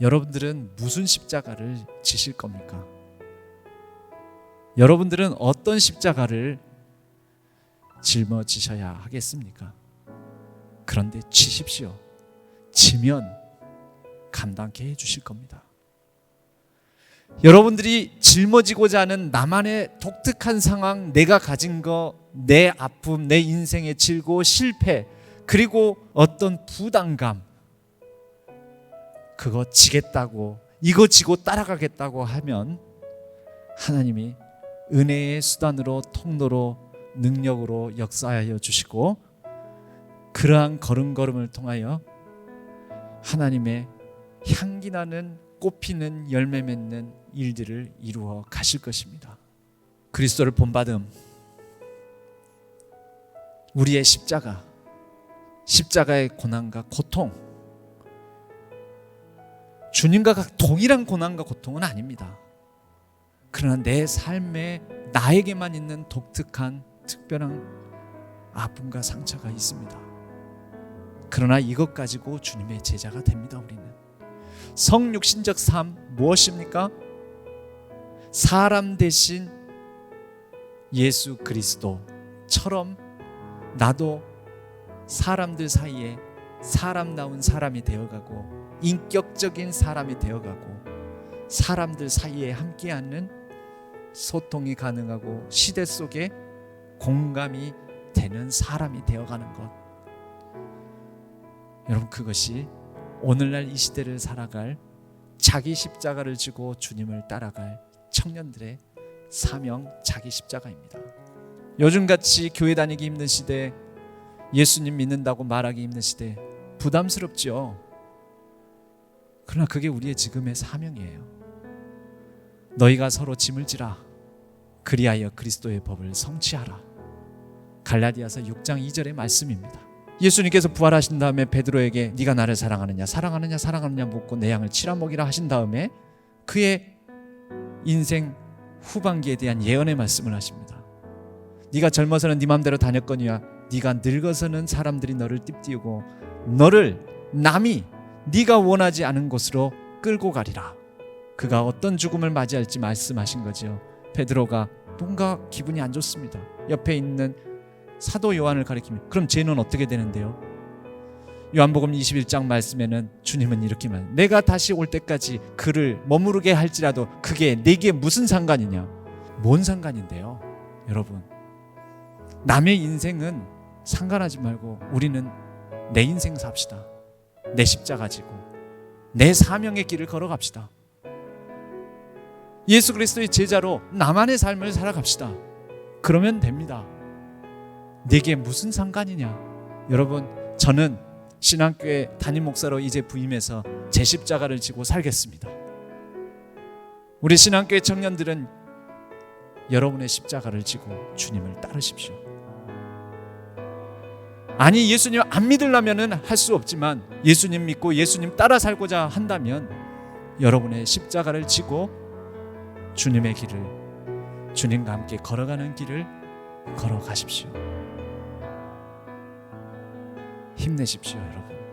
여러분들은 무슨 십자가를 지실 겁니까? 여러분들은 어떤 십자가를 짊어지셔야 하겠습니까? 그런데 지십시오. 지면 감당케 해 주실 겁니다. 여러분들이 짊어지고자 하는 나만의 독특한 상황, 내가 가진 거, 내 아픔, 내 인생의 질고 실패, 그리고 어떤 부담감, 그거 지겠다고, 이거 지고 따라가겠다고 하면 하나님이 은혜의 수단으로 통로로 능력으로 역사하여 주시고 그러한 걸음걸음을 통하여 하나님의 향기 나는 꽃피는 열매 맺는 일들을 이루어 가실 것입니다. 그리스도를 본받음 우리의 십자가 십자가의 고난과 고통 주님과 동일한 고난과 고통은 아닙니다. 그러나 내 삶에 나에게만 있는 독특한 특별한 아픔과 상처가 있습니다. 그러나 이것 가지고 주님의 제자가 됩니다. 우리는 성육신적 삶 무엇입니까? 사람 대신 예수 그리스도처럼 나도 사람들 사이에 사람다운 사람이 되어가고 인격적인 사람이 되어가고 사람들 사이에 함께하는 소통이 가능하고 시대 속에 공감이 되는 사람이 되어가는 것. 여러분 그것이 오늘날 이 시대를 살아갈 자기 십자가를 지고 주님을 따라갈 청년들의 사명 자기 십자가입니다. 요즘같이 교회 다니기 힘든 시대, 예수님 믿는다고 말하기 힘든 시대 부담스럽죠. 그러나 그게 우리의 지금의 사명이에요. 너희가 서로 짐을 지라 그리하여 그리스도의 법을 성취하라. 갈라디아서 6장 2절의 말씀입니다. 예수님께서 부활하신 다음에 베드로에게 네가 나를 사랑하느냐 사랑하느냐 사랑하느냐 묻고 내 양을 치라 먹이라 하신 다음에 그의 인생 후반기에 대한 예언의 말씀을 하십니다. 네가 젊어서는 네 맘대로 다녔거니와 네가 늙어서는 사람들이 너를 띠띠우고 너를 남이 네가 원하지 않은 곳으로 끌고 가리라. 그가 어떤 죽음을 맞이할지 말씀하신 거지요. 베드로가 뭔가 기분이 안 좋습니다. 옆에 있는 사도 요한을 가리키면 그럼 쟤는 어떻게 되는데요? 요한복음 21장 말씀에는 주님은 이렇게 말 내가 다시 올 때까지 그를 머무르게 할지라도 그게 내게 무슨 상관이냐? 뭔 상관인데요? 여러분. 남의 인생은 상관하지 말고 우리는 내 인생 삽시다. 내 십자가 지고 내 사명의 길을 걸어갑시다. 예수 그리스도의 제자로 나만의 삶을 살아갑시다. 그러면 됩니다. 내게 무슨 상관이냐? 여러분, 저는 신앙교회 담임 목사로 이제 부임해서 제 십자가를 지고 살겠습니다. 우리 신앙교회 청년들은 여러분의 십자가를 지고 주님을 따르십시오. 아니 예수님 안 믿으려면은 할 수 없지만 예수님 믿고 예수님 따라 살고자 한다면 여러분의 십자가를 지고 주님의 길을 주님과 함께 걸어가는 길을 걸어가십시오. 힘내십시오, 여러분.